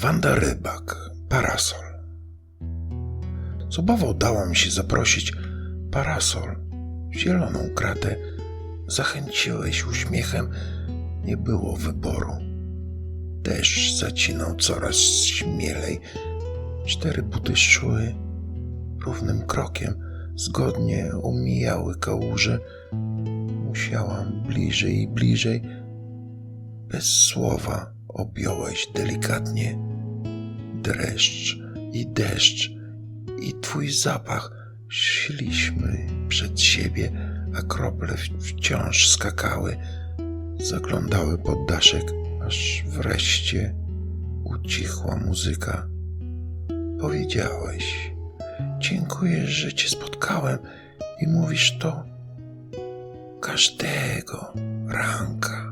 Wanda Rybak, parasol. Z obawą dała mi się zaprosić parasol, zieloną kratę. Zachęciłeś uśmiechem, nie było wyboru. Deszcz zacinał coraz śmielej. Cztery buty szły równym krokiem, zgodnie omijały kałuże. Musiałam bliżej i bliżej. Bez słowa objąłeś delikatnie. Dreszcz i deszcz i twój zapach szliśmy przed siebie, a krople wciąż skakały, zaglądały pod daszek, aż wreszcie ucichła muzyka. Powiedziałeś: Dziękuję, że cię spotkałem i mówisz to każdego ranka.